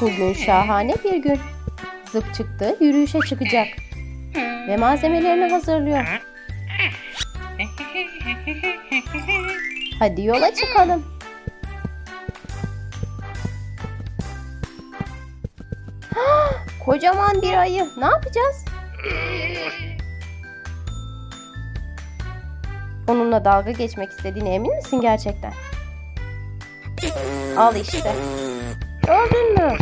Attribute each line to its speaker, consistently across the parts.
Speaker 1: Bugün şahane bir gün. Zıp çıktı, yürüyüşe çıkacak. Ve malzemelerini hazırlıyor. Hadi yola çıkalım. Hah, Kocaman bir ayı. Ne yapacağız? Onunla dalga geçmek istediğine emin misin gerçekten? Al işte. Gördün mü?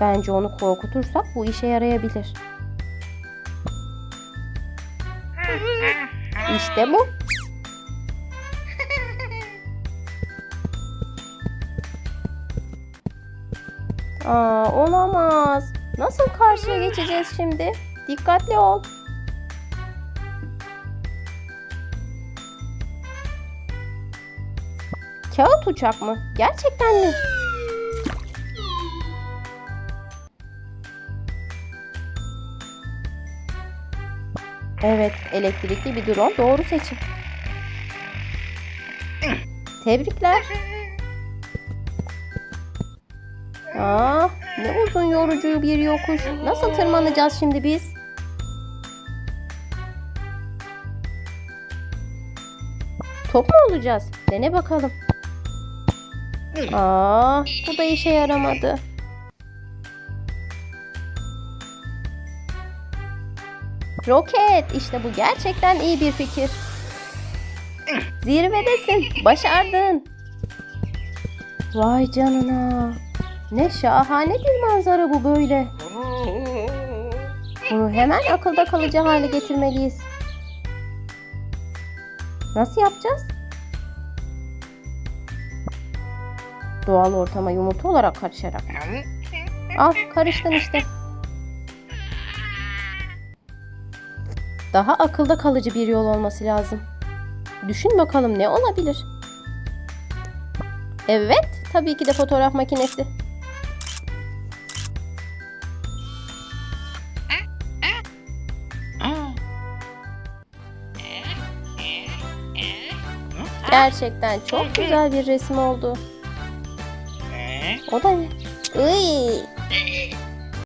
Speaker 1: Bence onu korkutursak bu işe yarayabilir. İşte bu. Aa, olamaz. Nasıl karşıya geçeceğiz şimdi? Dikkatli ol. Kağıt uçak mı? Gerçekten mi? Evet, elektrikli bir drone doğru seçim. Tebrikler. Aa, ne uzun yorucu bir yokuş. Nasıl tırmanacağız şimdi biz? Top mu olacağız? Dene bakalım. Aa, bu da işe yaramadı. Roket, işte bu gerçekten iyi bir fikir. Zirvedesin, başardın. Vay canına. Ne şahane bir manzara bu böyle. Bunu hemen akılda kalıcı hale getirmeliyiz. Nasıl yapacağız? Doğal ortama yumurta olarak karışarak. Al karıştın işte. Daha akılda kalıcı bir yol olması lazım. Düşün bakalım ne olabilir? Evet, tabii ki de fotoğraf makinesi. Gerçekten çok güzel bir resim oldu. O da ne? Iy,